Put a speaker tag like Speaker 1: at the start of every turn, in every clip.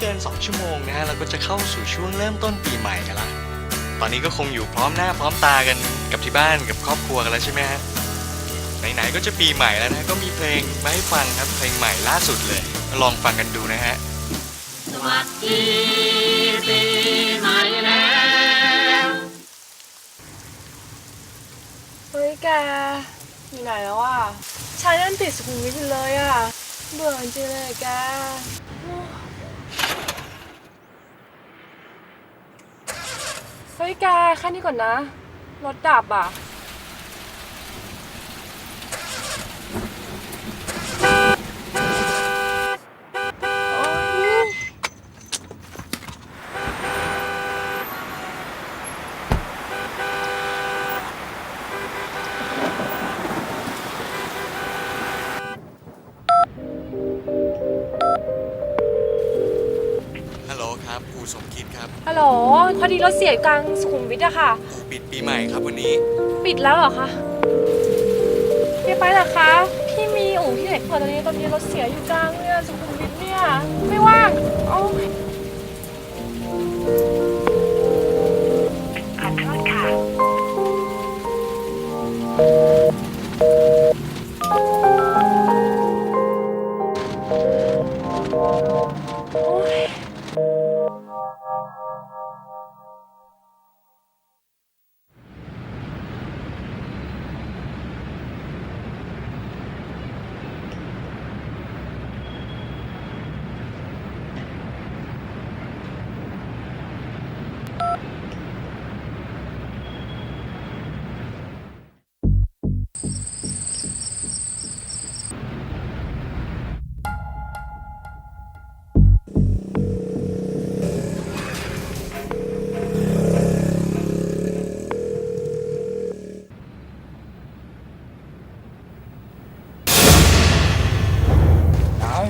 Speaker 1: เกิน 2 ชั่วโมงนะฮะเราก็จะเข้าสู่ช่วงเริ่มต้นปีใหม่กันละตอนนี้ก็คงอยู่พร้อมหน้าพร้อมตากันกับที่บ้านกับครอบครัวกันแล้วใช่ไหมฮะไหนๆก็จะปีใหม่แล้วนะก็มีเพลงมาให้ฟังครับเพลงใหม่ล่าสุดเลยลองฟังกันดูนะฮะ
Speaker 2: สวัสดีปีใหม่แล้ว
Speaker 3: เฮ้ยแกอยู่ไหนแล้วอะชายนั่นติดสุขุมวิทอยู่เลยอะเบื่อจริงๆเลยแกเฮ้ยแกแค่นี้ก่อนนะ รถดับอะ
Speaker 1: คิดครับ
Speaker 3: ฮัลโหลพอดีรถเสียกลางสุขุมวิทอะค่ะ
Speaker 1: อูปิดปีใหม่ครับวันนี้
Speaker 3: ปิดแล้วเหรอคะพี่ไปเหรอคะ พี่มีอู่ที่ไหนเปิดตอนนี้ตอนนี้รถเสียอยู่กลางเนี่ยสุขุมวิทเนี่ย ไม่ว่างโอ้ย
Speaker 4: ขอโทษค่ะ
Speaker 3: โอ้ย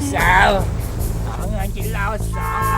Speaker 2: น้องสาว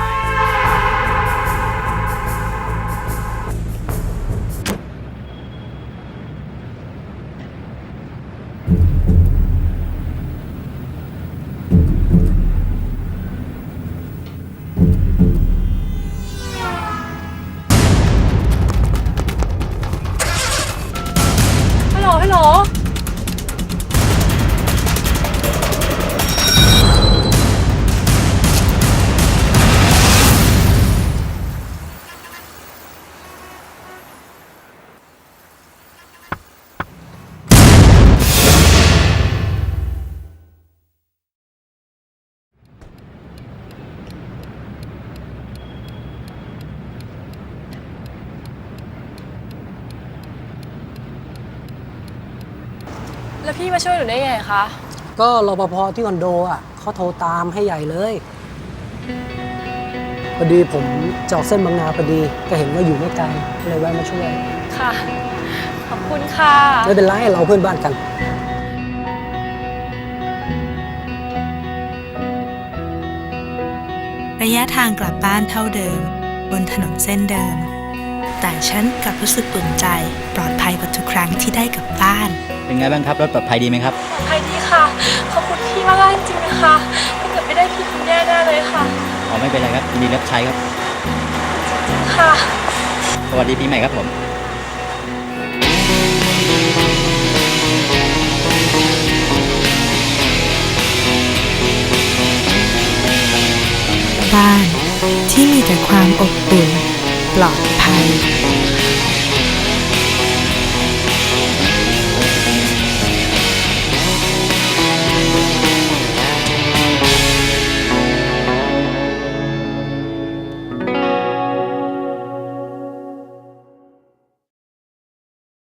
Speaker 3: แล้วพี่มาช่วยหนูได้ไงคะ
Speaker 5: ก็รปภที่คอนโดอะเขาโทรตามให้ใหญ่เลยพอดีผมจะออกเส้นบางนาพอดีก็เห็นว่าอยู่ไม่ไกลก็เลยแวะมาช่วย
Speaker 3: ค่ะ ขอบคุณค่ะ
Speaker 5: ไม่เป็นไรเราเพื่อนบ้านกัน
Speaker 4: ระยะทางกลับบ้านเท่าเดิม บนถนนเส้นเดิม แต่ฉันกลับรู้สึกอุ่นใจ ปลอดภัยกว่าทุกครั้งที่ได้กลับบ้าน
Speaker 6: เป็นไงบ้างครับรถปลอดภัยดีไหมครับ
Speaker 3: ปลอดภัยดีค่ะ ขอบคุณพี่มากจริงๆนะคะถ้าเกิดไม่ได้พี่คงแย่แน่เลยค่ะ
Speaker 6: อ๋อไม่เป็นไรครับยินดีรับใช้ครับ
Speaker 3: ค่ะ
Speaker 6: สวัสดีปีใหม่ครับผม
Speaker 4: บ้านที่มีแต่ความอบอุ่นปลอด Bye.